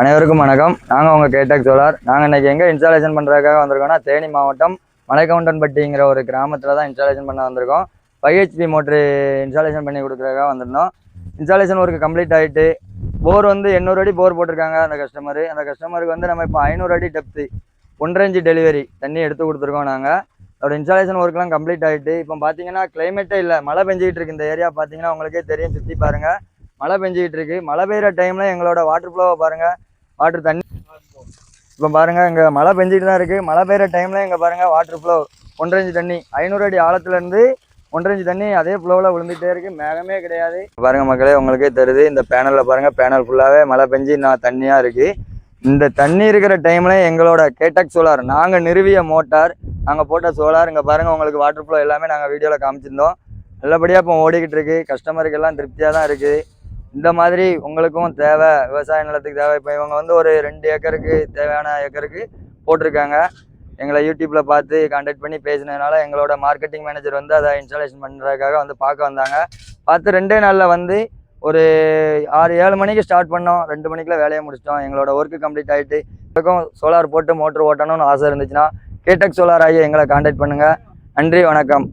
அனைவருக்கும் வணக்கம். நாங்கள் உங்கள் கேட்டக் சோலார் நாங்கள் இன்னைக்கு எங்கே இன்ஸ்டாலேஷன் பண்ணுறதுக்காக வந்திருக்கோம்னா தேனி மாவட்டம் மலைக்கவுண்டன்பட்டிங்கிற ஒரு கிராமத்தில் தான் இன்ஸ்டாலேஷன் பண்ண வந்திருக்கோம். ஃபைவ் ஹெச்பி மோட்ரு இன்ஸ்டாலேஷன் பண்ணி கொடுக்குறதுக்காக வந்திருந்தோம். இன்ஸ்டாலேஷன் ஒர்க்கு கம்ப்ளீட் ஆகிட்டு போர் வந்து எண்ணூறு அடி போர் போட்டிருக்காங்க அந்த கஸ்டமர் அந்த கஸ்டமருக்கு வந்து நம்ம இப்போ ஐநூறு அடி டெப்த்து ஒன்றரை இன்ச்சு டெலிவரி தண்ணி எடுத்து கொடுத்துருக்கோம் நாங்கள் அதோட இன்ஸ்டாலேஷன் ஒர்க்லாம் கம்ப்ளீட் ஆகிட்டு இப்போ பார்த்தீங்கன்னா கிளைமேட்டே இல்லை. மழை பெஞ்சிக்கிட்டு இருக்கு இந்த ஏரியா பார்த்தீங்கன்னா உங்களுக்கே தெரியும் சுற்றி பாருங்கள் மழை பெஞ்சிக்கிட்டு இருக்கு. மழை பெய்கிற டைமில் எங்களோட வாட்டர் ஃப்ளோவை பாருங்கள் வாட்டர் தண்ணி. இப்போ பாருங்கள் இங்கே மழை பெஞ்சிட்டு தான் இருக்குது மழை பெய்கிற டைமில் இங்கே பாருங்கள் வாட்டர் ஃப்ளோ ஒன்றரை தண்ணி. ஐநூறு அடி ஆழத்துலேருந்து ஒன்றரை தண்ணி அதே ஃப்ளோவில் விழுந்துகிட்டே இருக்குது மேகமே கிடையாது. பாருங்கள் மக்களே உங்களுக்கே தருது இந்த பேனலில் பாருங்கள் பேனல் ஃபுல்லாகவே மழை பெஞ்சு நான் தண்ணியாக இருக்குது இந்த தண்ணி இருக்கிற டைமில் எங்களோட கேட்டக் சோலார் நாங்கள் நிறுவிய மோட்டார் நாங்கள் போட்ட சோலார் இங்கே பாருங்கள் உங்களுக்கு வாட்டர் ஃப்ளோ எல்லாமே நாங்கள் வீடியோவில் காமிச்சிருந்தோம். நல்லபடியாக இப்போ ஓடிக்கிட்டு இருக்குது கஸ்டமருக்கு எல்லாம் திருப்தியாக தான் இருக்குது இந்த மாதிரி உங்களுக்கும் தேவை விவசாய நிலத்துக்கு தேவை. இப்போ இவங்க வந்து ஒரு ரெண்டு ஏக்கருக்கு தேவையான ஏக்கருக்கு போட்டிருக்காங்க. எங்களை யூடியூப்பில் பார்த்து கான்டாக்ட் பண்ணி பேசினதுனால எங்களோட மார்க்கெட்டிங் மேனேஜர் வந்து அதை இன்ஸ்டாலேஷன் பண்ணுறதுக்காக வந்து பார்க்க வந்தாங்க. பார்த்து ரெண்டே நாளில் வந்து ஒரு ஆறு ஏழு மணிக்கு ஸ்டார்ட் பண்ணோம். ரெண்டு மணிக்குள்ள வேலையை முடிச்சிட்டோம். எங்களோட ஒர்க்கு கம்ப்ளீட் ஆகிட்டு இதுக்கும் சோலார் போட்டு மோட்ரு ஓட்டணும்னு ஆசை இருந்துச்சுன்னா கேடெக் சோலார் ஆகி எங்களை காண்டாக்ட் பண்ணுங்கள் நன்றி வணக்கம்.